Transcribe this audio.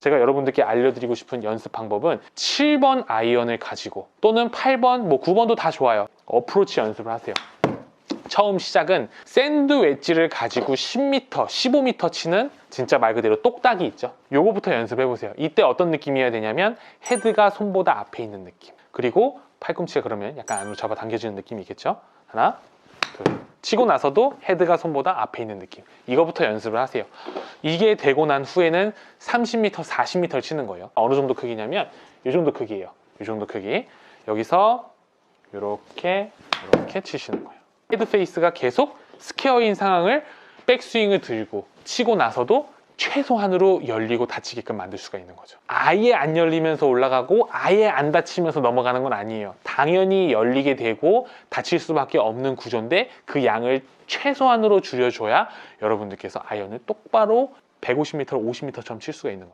제가 여러분들께 알려드리고 싶은 연습 방법은 7번 아이언을 가지고 또는 8번, 뭐 9번도 다 좋아요. 어프로치 연습을 하세요. 처음 시작은 샌드 웨지를 가지고 10m, 15m 치는 진짜 말 그대로 똑딱이 있죠. 요거부터 연습해 보세요. 이때 어떤 느낌이어야 되냐면 헤드가 손보다 앞에 있는 느낌. 그리고 팔꿈치가 그러면 약간 안으로 잡아 당겨지는 느낌이 있겠죠. 하나, 둘. 치고 나서도 헤드가 손보다 앞에 있는 느낌. 이거부터 연습을 하세요. 이게 되고 난 후에는 30m, 40m를 치는 거예요. 어느 정도 크기냐면 이 정도 크기예요. 이 정도 크기. 여기서 이렇게 이렇게 치시는 거예요. 헤드 페이스가 계속 스퀘어인 상황을 백스윙을 들고 치고 나서도 최소한으로 열리고 닫히게끔 만들 수가 있는 거죠. 아예 안 열리면서 올라가고 아예 안 닫히면서 넘어가는 건 아니에요. 당연히 열리게 되고 닫힐 수밖에 없는 구조인데 그 양을 최소한으로 줄여줘야 여러분들께서 아이언을 똑바로 150m, 50m처럼 칠 수가 있는 거예요.